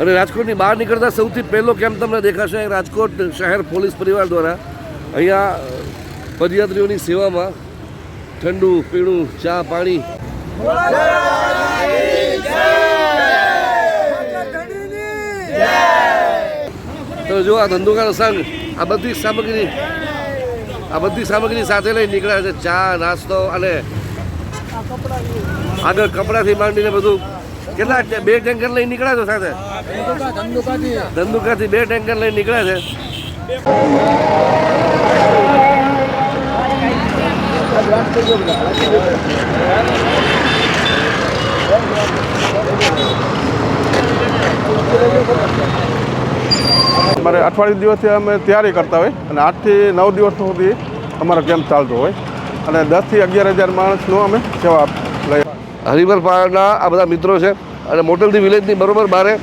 અને રાજકોટની બહાર નીકળતા સૌથી પહેલો કેમ્પ તમને દેખાશે, રાજકોટ શહેર પોલીસ પરિવાર દ્વારા. અહીંયા પદયાત્રીઓની સેવામાં ઠંડુ, પીણું, ચા, પાણી. તો જો આ ધંધુકાનો સંઘ આ બધી સામગ્રી, આ બધી સામગ્રી સાથે લઈ નીકળ્યા છે. ચા, નાસ્તો અને આગળ કપડાથી માંડીને બધું કેટલા બે ટેન્કર લઈને નીકળ્યા છો સાથે? ધંધુકાથી બે ટેન્કર લઈને નીકળ્યા છે. અમારે અઠવાડિયું દિવસથી અમે તૈયારી કરતા હોય અને આઠથી નવ દિવસ સુધી અમારો કેમ્પ ચાલતો હોય. અને દસથી અગિયાર હજાર માણસનો અમે સેવા હરિભર પહાડના આ બધા મિત્રો છે અને મોટલથી વિલેજની બરોબર બારે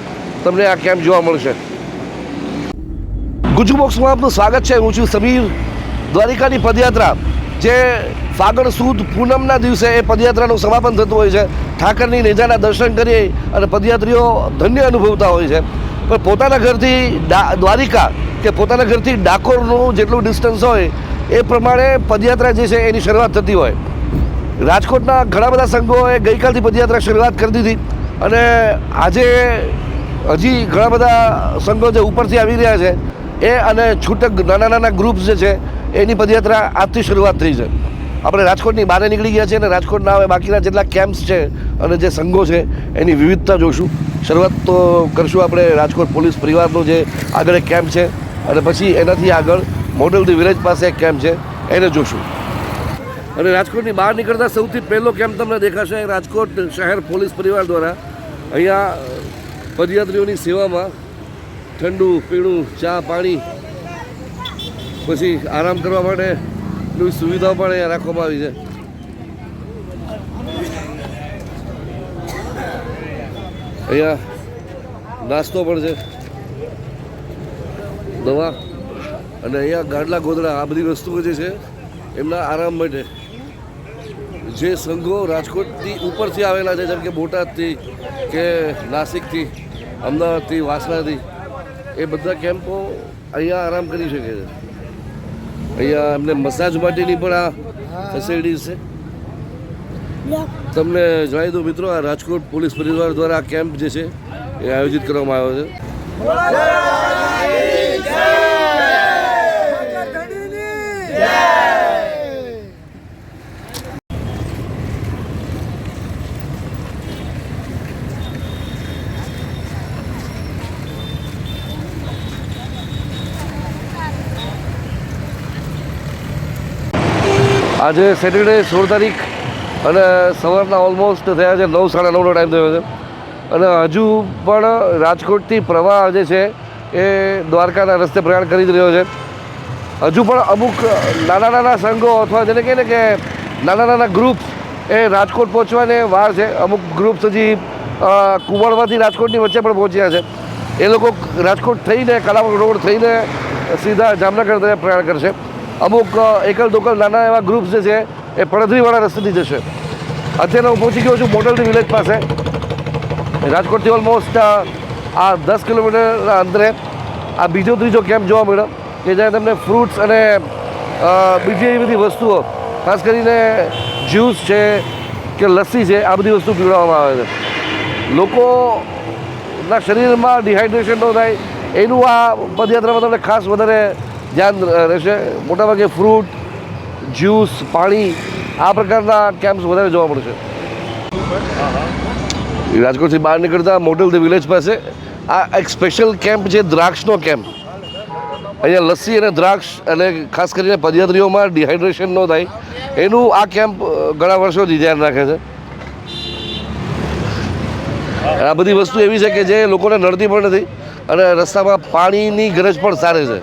તમને આ કેમ્પ જોવા મળશે. ગુજુ બોક્સમાં આપનું સ્વાગત છે. હું છું સમીર દ્વારિકાની પદયાત્રા. જે ફાગણ સુદ પૂનમના દિવસે એ પદયાત્રાનું સમાપન થતું હોય છે. ઠાકરની નેજાના દર્શન કરી અને પદયાત્રીઓ ધન્ય અનુભવતા હોય છે. પણ પોતાના ઘરથી દ્વારિકા કે પોતાના ઘરથી ડાકોરનું જેટલું ડિસ્ટન્સ હોય એ પ્રમાણે પદયાત્રા જે છે એની શરૂઆત થતી હોય. રાજકોટના ઘણા બધા સંઘોએ ગઈકાલથી પદયાત્રા શરૂઆત કરી દીધી અને આજે હજી ઘણા બધા સંઘો જે ઉપરથી આવી રહ્યા છે, એ અને છૂટક નાના નાના ગ્રુપ્સ જે છે, એની પદયાત્રા આજથી શરૂઆત થઈ છે. આપણે રાજકોટની બહાર નીકળી ગયા છે અને રાજકોટના હવે બાકીના જેટલા કેમ્પ્સ છે અને જે સંઘો છે, એની વિવિધતા જોશું. શરૂઆત તો કરશું આપણે રાજકોટ પોલીસ પરિવારનો જે આગળ એક કેમ્પ છે અને પછી એનાથી આગળ મોડલ ધી વિલેજ પાસે એક કેમ્પ છે, એને જોશું. અને રાજકોટની બહાર નીકળતા સૌથી પહેલો કેમ્પ તમને દેખાશે, રાજકોટ શહેર પોલીસ પરિવાર દ્વારા અહીંયા પદયાત્રીઓની સેવામાં ઠંડુ, પીણું, ચા, પાણી, પછી આરામ કરવા માટેની સુવિધાઓ પણ અહીંયા રાખવામાં આવી છે. અહીંયા નાસ્તો પણ છે. દવા અને અહીંયા ગાડલા ગોદડા આ બધી વસ્તુઓ જે છે, એમના આરામ માટે જે સંઘો રાજકોટથી ઉપરથી આવેલા છે, જેમ કે બોટાદથી કે નાસિકથી, અમદાવાદથી, વાસણાથી, એ બધા કેમ્પો અહીંયા આરામ કરી શકે છે. અહીંયા એમને મસાજ માટેની પણ આ ફેસિલિટીઝ છે. તમને જણાવી દઉં મિત્રો, આ રાજકોટ પોલીસ પરિવાર દ્વારા આ કેમ્પ જે છે, એ આયોજિત કરવામાં આવ્યો છે. આજે સેટરડે સોળ તારીખ અને સવારના ઓલમોસ્ટ થયા છે, નવ, સાડા નવનો ટાઈમ થયો છે. અને હજુ પણ રાજકોટથી પ્રવાહ જે છે એ દ્વારકાના રસ્તે પ્રયાણ કરી રહ્યો છે. હજુ પણ અમુક નાના નાના સંઘો અથવા જેને કહે ને કે નાના નાના ગ્રુપ્સ એ રાજકોટ પહોંચવાને વાર છે. અમુક ગ્રુપ્સ હજી કુંવળવાથી રાજકોટની વચ્ચે પણ પહોંચ્યા છે. એ લોકો રાજકોટ થઈને કલામ રોડ થઈને સીધા જામનગર તરફ પ્રયાણ કરશે. અમુક એકલ દોકલ નાના એવા ગ્રુપ્સ જે છે, એ પડધરીવાળા રસ્તેથી જશે. અત્યારે હું પહોંચી ગયો છું મોડલની વિલેજ પાસે. રાજકોટથી ઓલમોસ્ટ આ દસ કિલોમીટરના અંતરે આ બીજો ત્રીજો કેમ્પ જોવા મળ્યો, કે જ્યાં તમને ફ્રૂટ્સ અને બીજી એવી બધી વસ્તુઓ, ખાસ કરીને જ્યુસ છે કે લસ્સી છે, આ બધી વસ્તુ પીવડાવવામાં આવે છે. લોકોના શરીરમાં ડિહાઇડ્રેશન ન થાય, એનું આ પદયાત્રામાં તમને ખાસ વધારે ધ્યાન રહેશે. મોટાભાગે ફ્રૂટ જ્યુસ પાણી, આ પ્રકારના કેમ્પ્સ વધારે જોવા મળશે રાજકોટથી બહાર નીકળતા મોટલ ધ વિલેજ પાસે આ એક સ્પેશિયલ કેમ્પ છે, દ્રાક્ષનો કેમ્પ અહીંયા લસ્સી અને દ્રાક્ષ અને ખાસ કરીને પદયાત્રીઓમાં ડિહાઇડ્રેશન ન થાય. એનું આ કેમ્પ ઘણા વર્ષોથી ધ્યાન રાખે છે. આ બધી વસ્તુ એવી છે કે જે લોકોને નડતી પણ નથી અને રસ્તામાં પાણીની ગરજ પણ સારી છે.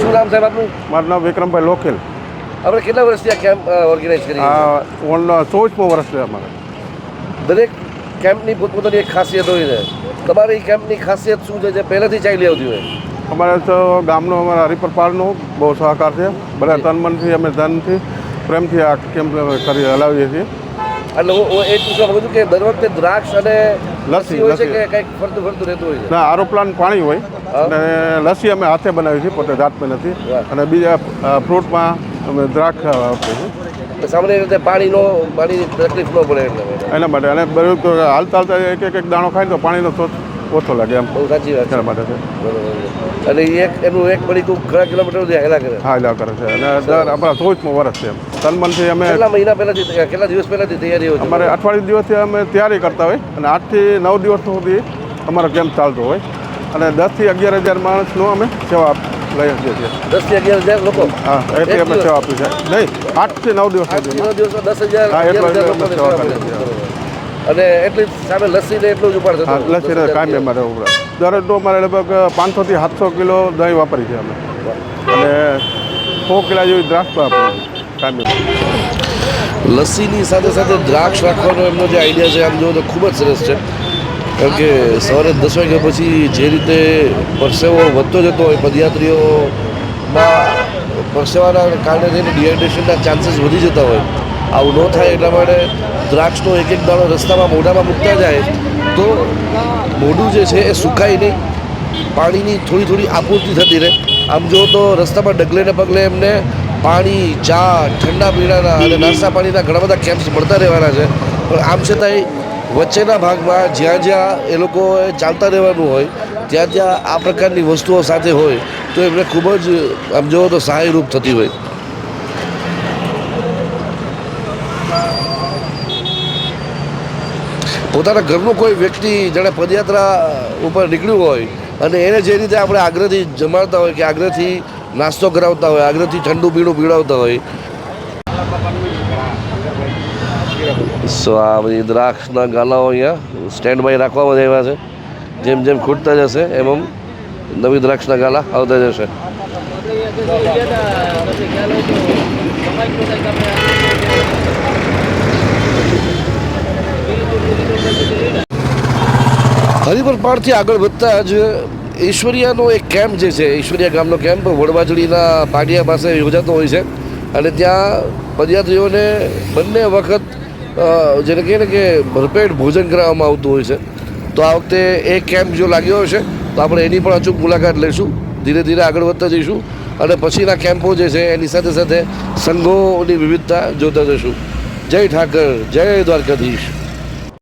શું નામ સાહેબ આપનું? મારું નામ વિક્રમભાઈ લોખેલ આપણે કેટલા વર્ષથી આ કેમ્પ ઓર્ગેનાઇઝ કરી ચોવીસમો વર્ષ છે અમારે. દરેક કેમ્પની પોતપોતાની એક ખાસિયત હોય છે. તમારી કેમ્પની ખાસિયત શું છે જે પહેલેથી ચાલી આવતી હોય? અમારે તો ગામનો અમારા હરિપર પાળનો બહુ સહકાર છે. બધા તન મનથી અમે ધનથી પ્રેમથી આ કેમ્પ કરી હલાવીએ છીએ. એટલે હું એ પૂછવા માંગુ છું કે દર વખતે દ્રાક્ષ અને લસ્સી, હોય છે કે કંઈક ફરતું ફરતું રહેતું હોય ના આરો પ્લાન પાણી હોય. અને લસ્સી અમે હાથે બનાવી છીએ પોતે જાતમાં નથી અને બીજા ફ્રૂટમાં અમે દ્રાક્ષ આપીએ છીએ. સામાન્ય રીતે પાણીનો પાણીની તકલીફ ન પડે એટલે એના માટે અને બધું હાલતા હાલતા એક એક એક દાણો ખાય તો પાણીનો ઓછો લાગે એમ. બહુ સાચી વાત એના માટે છે. અને એક એનું એક પડીકું ઘણા કિલોમીટર સુધી હેલા કરે. હા હેલા કરે છે. અને દર આપણા ચોવીસમો વર્ષ છે એમ. તન મનથી અમે કેટલા મહિના પહેલાથી કેટલા દિવસ પહેલાંથી તૈયારી હોય? અમારે અઠવાડિયે દિવસથી અમે તૈયારી કરતા હોય. અને આઠથી નવ દિવસ સુધી અમારો કેમ્પ ચાલતો હોય. અને દસથી અગિયાર હજાર માણસનો અમે સેવા છીએ દસથી અગિયાર હજાર લોકો. હા એટલી અમે સેવા આપી છે. નહીં આઠથી નવ દિવસ આઠ નવ દિવસમાં દસ હજાર હા, એટલો. અને એટલી સામે લસ્સી ને એટલું જ ઉપાડ થતો હા હોય. લસી દસ હજાર કાયમી અમારે લગભગ પાંચસોથી સાતસો કિલો દહીં વાપરી છે અમે. અને સો કિલા જેવી દ્રાક્ષ આપી છે લસ્સીની સાથે સાથે દ્રાક્ષ રાખવાનો એમનો જે આઈડિયા છે આમ જોવો તો ખૂબ જ સરસ છે. કારણ કે સવારે દસ વાગ્યા પછી જે રીતે પરસેવો વધતો જતો હોય પદયાત્રીઓમાં પરસેવાના કારણે થઈને ડિહાઇડ્રેશનના ચાન્સીસ વધી જતા હોય. આવું ન થાય એટલા માટે દ્રાક્ષનો એક એક દાણો રસ્તામાં મોઢામાં મૂકતા જાય તો મોઢું જે છે એ સુકાય નહીં. પાણીની થોડી થોડી આપૂર્તિ થતી રહે. આમ જો તો રસ્તામાં ડગલે ને પગલે એમને પાણી, ચા, ઠંડા પીણાના અને નાસ્તા પાણીના ઘણા બધા કેમ્પ્સ મળતા રહેવાના છે. પણ આમ છતાંય વચ્ચેના ભાગમાં જ્યાં જ્યાં એ લોકોએ ચાલતા રહેવાનું હોય, ત્યાં ત્યાં આ પ્રકારની વસ્તુઓ સાથે હોય, તો એમને ખૂબ જ, આમ જુઓ તો સહાયરૂપ થતી હોય. પોતાના ઘરનું કોઈ વ્યક્તિ જાણે પદયાત્રા ઉપર નીકળ્યું હોય, અને એને જે રીતે આપણે આગ્રહથી જમાડતા હોય કે આગ્રહથી નાસ્તો કરાવતા હોય, આગ્રહથી ઠંડુ પીણું પીવડાવતા હોય સો આ બધી દ્રાક્ષના ગાલાઓ અહીંયા સ્ટેન્ડ બાય રાખવામાં આવ્યા છે. જેમ જેમ ખૂટતા જશે એમ એમ નવી દ્રાક્ષના ગાલા આવતા જશે. હરિપર પાડથી આગળ વધતા જ ઈશ્વરિયાનો એક કેમ્પ જે છે, ઈશ્વરિયા ગામનો કેમ્પ વડવાજળીના પાટિયા પાસે યોજાતો હોય છે. અને ત્યાં પદયાત્રીઓને બંને વખત જેને કહીએ ને કે ભરપેટ ભોજન કરાવવામાં આવતું હોય છે. તો આ વખતે એ કેમ્પ જો લાગ્યો હશે, તો આપણે એની પણ અચૂક મુલાકાત લઈશું. ધીરે ધીરે આગળ વધતા જઈશું અને પછીના કેમ્પો જે છે, એની સાથે સાથે સંઘોની વિવિધતા જોતા જઈશું. જય ઠાકર, જય દ્વારકાધીશ.